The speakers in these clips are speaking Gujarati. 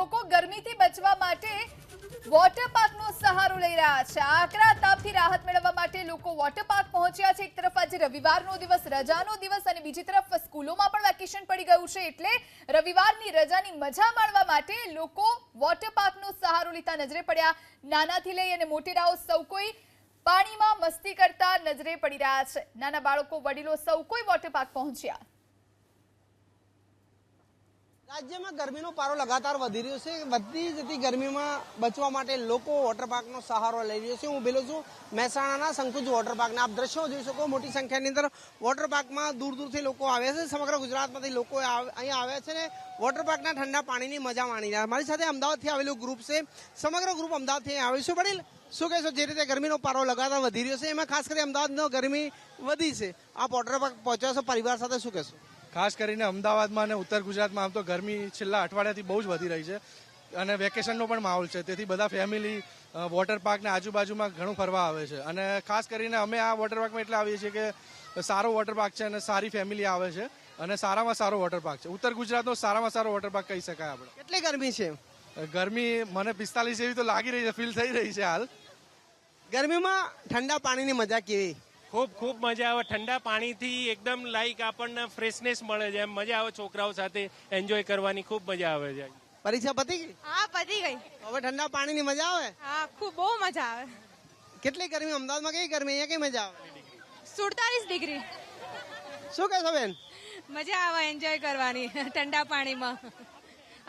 લોકો ગરમીથી બચવા માટે વોટર પાર્કનો સહારો લઈ રહ્યા છે. આકરા તાપથી રાહત મેળવવા માટે લોકો વોટર પાર્ક પહોંચ્યા છે. એક તરફ આજે રવિવારનો દિવસ, રજાનો દિવસ અને બીજી તરફ સ્કૂલોમાં પણ વેકેશન પડી ગયું છે. એટલે રવિવારની રજાની મજા માણવા માટે લોકો વોટર પાર્કનો સહારો લેતા નજરે પડ્યા. નાનાથી લઈ અને મોટેરાઓ સૌ કોઈ પાણીમાં મસ્તી કરતા નજરે પડી રહ્યા છે. નાના બાળકો, વડીલો સૌ કોઈ વોટર પાર્ક પહોંચ્યા. રાજ્યમાં ગરમીનો પારો લગાતાર વધી રહ્યો છે. વધતી જતી ગરમીમાં બચવા માટે લોકો વોટર પાર્કનો સહારો લઈ રહ્યો છે. હું ભેલો છું મહેસાણાના સંકુચ વોટર પાર્કના. આપ દ્રશ્યો જોઈ શકો મોટી સંખ્યાની અંદર વોટર પાર્કમાં દૂર દૂરથી લોકો આવ્યા છે. સમગ્ર ગુજરાતમાંથી લોકો અહીંયા આવ્યા છે ને વોટર પાર્કના ઠંડા પાણીની મજા માણી રહ્યા મારી સાથે અમદાવાદથી આવેલું ગ્રુપ છે. સમગ્ર ગ્રુપ અમદાવાદથી આવ્યું છે. વડીલ, શું કહેશો જે રીતે ગરમીનો પારો લગાતાર વધી રહ્યો છે? એમાં ખાસ કરી અમદાવાદનો ગરમી વધી છે. આપ વોટર પાર્ક પહોંચ્યા છો, પરિવાર સાથે શું કહેશો? ખાસ કરીને અમદાવાદમાં અને ઉત્તર ગુજરાતમાં આમ તો ગરમી છેલ્લા અઠવાડિયાથી બહુ જ વધી રહી છે અને વેકેશનનો પણ માહોલ છે. તેથી બધા ફેમિલી વોટર પાર્કને આજુબાજુમાં ઘણું ફરવા આવે છે. અને ખાસ કરીને અમે આ વોટર પાર્કમાં એટલે આવીએ છીએ કે સારો વોટર પાર્ક છે અને સારી ફેમિલી આવે છે અને સારામાં સારો વોટર પાર્ક છે. ઉત્તર ગુજરાતનો સારામાં સારો વોટર પાર્ક કહી શકાય આપણે. કેટલી ગરમી છે? ગરમી મને પિસ્તાલીસ જેવી તો લાગી રહી છે ફીલ થઈ રહી છે હાલ. ગરમીમાં ઠંડા પાણીની મજા કેવી? ખૂબ ખૂબ મજા આવે. ઠંડા પાણીથી એકદમ લાઈક આપણને ફ્રેશનેસ મળે છે. એમ મજા આવે છોકરાઓ સાથે એન્જોય કરવાની. ખૂબ મજા આવે છે. પરીક્ષા પતી ગઈ? હા પતી ગઈ. હવે ઠંડા પાણીની મજા આવે? હા ખૂબ બહુ મજા આવે. કેટલી ગરમી? અમદાવાદમાં કઈ ગરમી? અહીંયા કઈ મજા આવે? સુડતાલીસ ડિગ્રી. શું કહેશો બેન? મજા આવે એન્જોય કરવાની. ઠંડા પાણીમાં.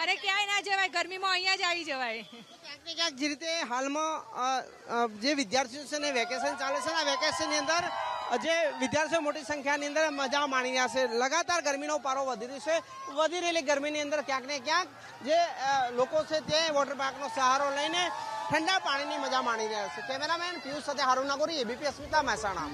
અરે ક્યાંય ના જવાય, ગરમીમાં અહીંયા જ આવી જવાય. ક્યાંક ક્યાંક જે રીતે હાલમાં જે વિદ્યાર્થીઓ છે ને વેકેશન ચાલે છે ને વેકેશનની અંદર જે વિદ્યાર્થીઓ મોટી સંખ્યાની અંદર મજા માણી રહ્યા છે. લગાતાર ગરમીનો પારો વધી રહ્યો છે. વધી રહેલી ગરમીની અંદર ક્યાંક ને ક્યાંક જે લોકો છે તે વોટર પાર્કનો સહારો લઈને ઠંડા પાણીની મજા માણી રહ્યા છે. કેમેરામેન પિયુષ સાથે હારુના ગોરી એબીપી અસ્મિતા મહેસાણા.